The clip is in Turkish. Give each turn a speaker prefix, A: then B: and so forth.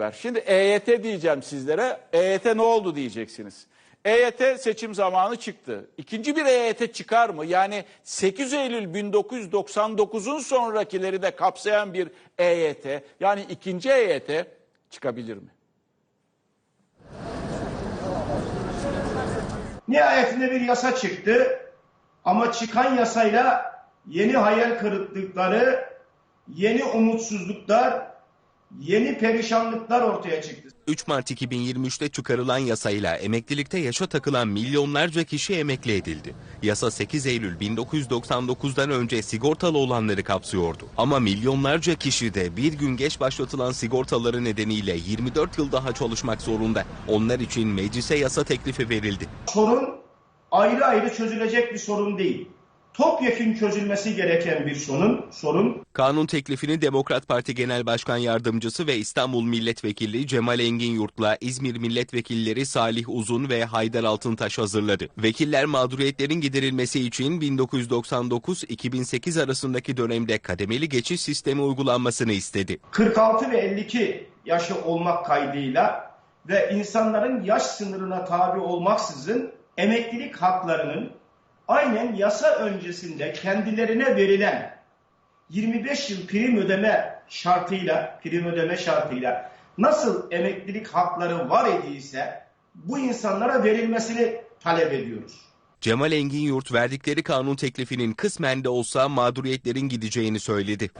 A: beraber. Şimdi EYT diyeceğim sizlere. EYT ne oldu diyeceksiniz. EYT seçim zamanı çıktı. İkinci bir EYT çıkar mı? Yani 8 Eylül 1999'un sonrakileri de kapsayan bir EYT. Yani ikinci EYT çıkabilir mi?
B: Nihayetinde bir yasa çıktı. Ama çıkan yasayla yeni hayal kırıklıkları, yeni umutsuzluklar, yeni perişanlıklar ortaya çıktı.
C: 3 Mart 2023'te çıkarılan yasayla emeklilikte yaşa takılan milyonlarca kişi emekli edildi. Yasa 8 Eylül 1999'dan önce sigortalı olanları kapsıyordu. Ama milyonlarca kişi de bir gün geç başlatılan sigortaları nedeniyle 24 yıl daha çalışmak zorunda. Onlar için meclise yasa teklifi verildi.
B: Sorun ayrı ayrı çözülecek bir sorun değil. Topyekun çözülmesi gereken bir sorun, sorun
C: Kanun teklifini Demokrat Parti Genel Başkan Yardımcısı ve İstanbul Milletvekili Cemal Engin Yurt'la İzmir Milletvekilleri Salih Uzun ve Haydar Altıntaş hazırladı. Vekiller mağduriyetlerin giderilmesi için 1999-2008 arasındaki dönemde kademeli geçiş sistemi uygulanmasını istedi.
B: 46 ve 52 yaşı olmak kaydıyla ve insanların yaş sınırına tabi olmaksızın emeklilik haklarının aynen yasa öncesinde kendilerine verilen 25 yıl prim ödeme şartıyla, prim ödeme şartıyla nasıl emeklilik hakları var idiyse bu insanlara verilmesini talep ediyoruz.
C: Cemal Engin Yurt verdikleri kanun teklifinin kısmen de olsa mağduriyetlerin gideceğini söyledi.